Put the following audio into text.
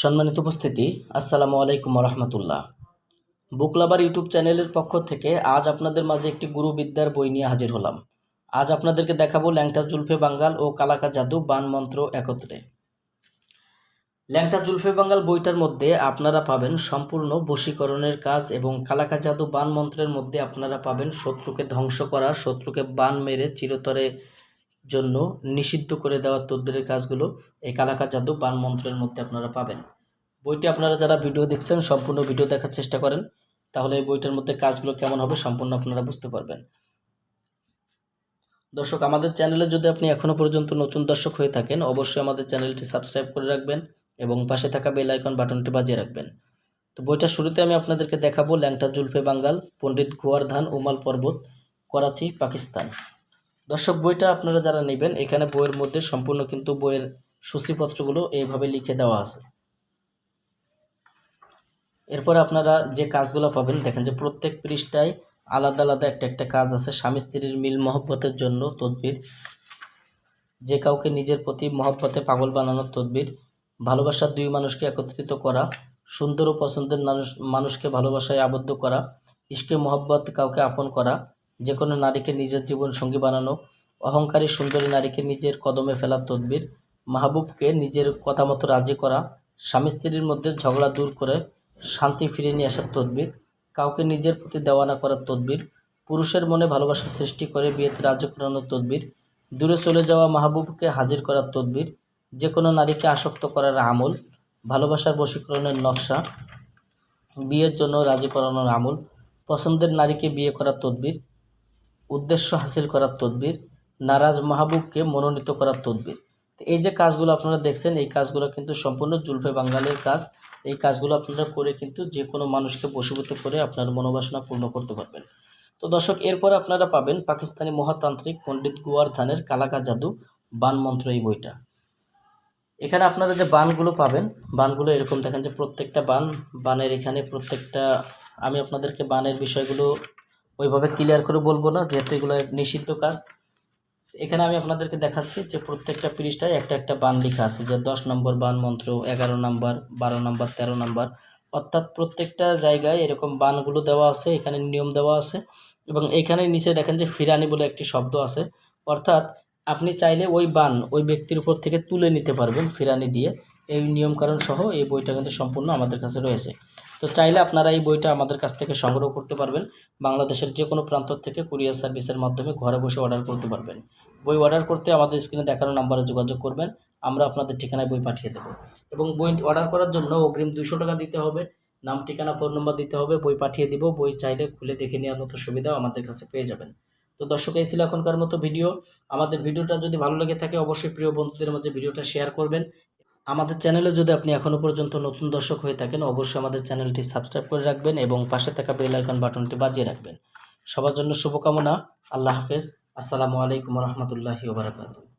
সম্মানিত উপস্থিতি, আসসালামু আলাইকুম রহমতুল্লাহ বুকলাবার ইউটিউব চ্যানেলের পক্ষ থেকে আজ আপনাদের মাঝে একটি গুরুবিদ্যার বই নিয়ে হাজির হলাম। আজ আপনাদেরকে দেখাবো ল্যাংটা জুলফে বাঙ্গাল ও কালাকা জাদু বান মন্ত্র একত্রে। ল্যাংটা জুলফে বাঙ্গাল বইটার মধ্যে আপনারা পাবেন সম্পূর্ণ বশীকরণের কাজ এবং কালাকা জাদু বান মন্ত্রের মধ্যে আপনারা পাবেন শত্রুকে ধ্বংস করা, শত্রুকে বান মেরে চিরতরে জন্য নিষিদ্ধ করে দেওয়ার তদবিরের কাজগুলো এই কালাকা জাদু বান মন্ত্রের মধ্যে আপনারা পাবেন। বইটি আপনারা যারা ভিডিও দেখছেন, সম্পূর্ণ ভিডিও দেখার চেষ্টা করেন, তাহলে এই বইটার মধ্যে কাজগুলো কেমন হবে সম্পূর্ণ আপনারা বুঝতে পারবেন। দর্শক, আমাদের চ্যানেলে যদি আপনি এখনও পর্যন্ত নতুন দর্শক হয়ে থাকেন, অবশ্যই আমাদের চ্যানেলটি সাবস্ক্রাইব করে রাখবেন এবং পাশে থাকা বেল আইকন বাটনটি বাজিয়ে রাখবেন। তো বইটার শুরুতে আমি আপনাদেরকে দেখাবো ল্যাংটা জুলফে বাঙ্গাল, পণ্ডিত গোয়ারধান উমাল পর্বত, করাচি, পাকিস্তান। দর্শক, বইটা আপনারা যারা নেবেন, এখানে বইয়ের মধ্যে সম্পূর্ণ কিন্তু বইয়ের সূচিপত্রগুলো এইভাবে লিখে দেওয়া আছে। এরপর আপনারা যে কাজগুলো পাবেন, দেখেন যে প্রত্যেক পৃষ্ঠায় আলাদা আলাদা একটা একটা কাজ আছে। স্বামী স্ত্রীর মিল মহব্বতের জন্য তদবির, যে কাউকে নিজের প্রতি মহব্বতে পাগল বানানোর তদবির, ভালোবাসার দুই মানুষকে একত্রিত করা, সুন্দর ও পছন্দের মানুষ মানুষকে ভালোবাসায় আবদ্ধ করা, ইশকে মহব্বত কাউকে আপন করা যে কোনো নারীকে নিজের জীবন সঙ্গী বানানো, অহংকারী সুন্দরী নারীকে নিজের কদমে ফেলার তদবির, মাহবুবকে নিজের কথা মতো রাজি করা, স্বামী স্ত্রীর মধ্যে ঝগড়া দূর করে শান্তি ফিরিয়ে নিয়ে আসার তদবির, কাউকে নিজের প্রতি দেওয়ানা করার তদবির, পুরুষের মনে ভালোবাসা সৃষ্টি করে বিয়েতে রাজি করানোর তদবির, দূরে চলে যাওয়া মাহবুবকে হাজির করার তদবির যে কোনো নারীকে আসক্ত করার আমল, ভালোবাসার বশীকরণের নকশা, বিয়ের জন্য রাজি করানোর আমল, পছন্দের নারীকে বিয়ে করার তদবির উদ্দেশ্য হাসিল করার তদবির, নারাজ মাহবুবকে মনোনীত করার তদবির। এই যে কাজগুলো আপনারা দেখছেন, এই কাজগুলো কিন্তু সম্পূর্ণ জুলফে বাঙ্গালের কাজ। এই কাজগুলো আপনারা করে কিন্তু যে কোনো মানুষকে বশীভূত করে আপনার মনোবাসনা পূর্ণ করতে পারবেন। তো দর্শক, এরপরে আপনারা পাবেন পাকিস্তানি মহাতান্ত্রিক পণ্ডিত গুয়ার ধানের কালাকা জাদু বান মন্ত্র এই বইটা। এখানে আপনারা যে বানগুলো পাবেন, বানগুলো এরকম দেখেন যে প্রত্যেকটা বান, বানের এখানে প্রত্যেকটা, আমি আপনাদেরকে বানের বিষয়গুলো ওইভাবে ক্লিয়ার করে বলব না, যেহেতু এগুলো নিষিদ্ধ কাজ। এখানে আমি আপনাদেরকে দেখাচ্ছি যে প্রত্যেকটা পৃষ্ঠায় একটা একটা বান লেখা আছে, যে দশ নম্বর বান মন্ত্র, এগারো নম্বর, বারো নম্বর, তেরো নম্বর। অর্থাৎ প্রত্যেকটা জায়গায় এরকম বানগুলো দেওয়া আছে, এখানে নিয়ম দেওয়া আছে। এবং এখানে নিচে দেখেন যে ফিরানি বলে একটি শব্দ আছে। অর্থাৎ আপনি চাইলে ওই বান ওই ব্যক্তির উপর থেকে তুলে নিতে পারবেন ফিরানি দিয়ে। এই নিয়মকানুন সহ এই বইটা কিন্তু সম্পূর্ণ আমাদের কাছে রয়েছে। তো চাইলে আপনারা এই বইটা আমাদের কাছ থেকে সংগ্রহ করতে পারবেন। বাংলাদেশের যে কোনো প্রান্ত থেকে কুরিয়ার সার্ভিসের মাধ্যমে ঘরে বসে অর্ডার করতে পারবেন। বই অর্ডার করতে আমাদের স্ক্রিনে দেখানো নাম্বারে যোগাযোগ করবেন। আমরা আপনাদের ঠিকানায় বই পাঠিয়ে দেবো। এবং বই অর্ডার করার জন্য অগ্রিম দুশো টাকা দিতে হবে। নাম, ঠিকানা ফোন নম্বর দিতে হবে। বই পাঠিয়ে দিব। বই চাইলে খুলে দেখে নেওয়ার মতো সুবিধাও আমাদের কাছে পেয়ে যাবেন। তো দর্শক, এই ছিল এখনকার মতো ভিডিও। আমাদের ভিডিওটা যদি ভালো লেগে থাকে, অবশ্যই প্রিয় বন্ধুদের মাঝে ভিডিওটা শেয়ার করবেন। আমাদের চ্যানেলে যদি আপনি এখনও পর্যন্ত নতুন দর্শক হয়ে থাকেন, অবশ্যই আমাদের চ্যানেলটি সাবস্ক্রাইব করে রাখবেন এবং পাশে থাকা বেল আইকন বাটনটি বাজিয়ে রাখবেন। সবার জন্য শুভকামনা। আল্লাহ হাফেজ। আসসালামু আলাইকুম রহমতুল্লাহি ওবরাকাতু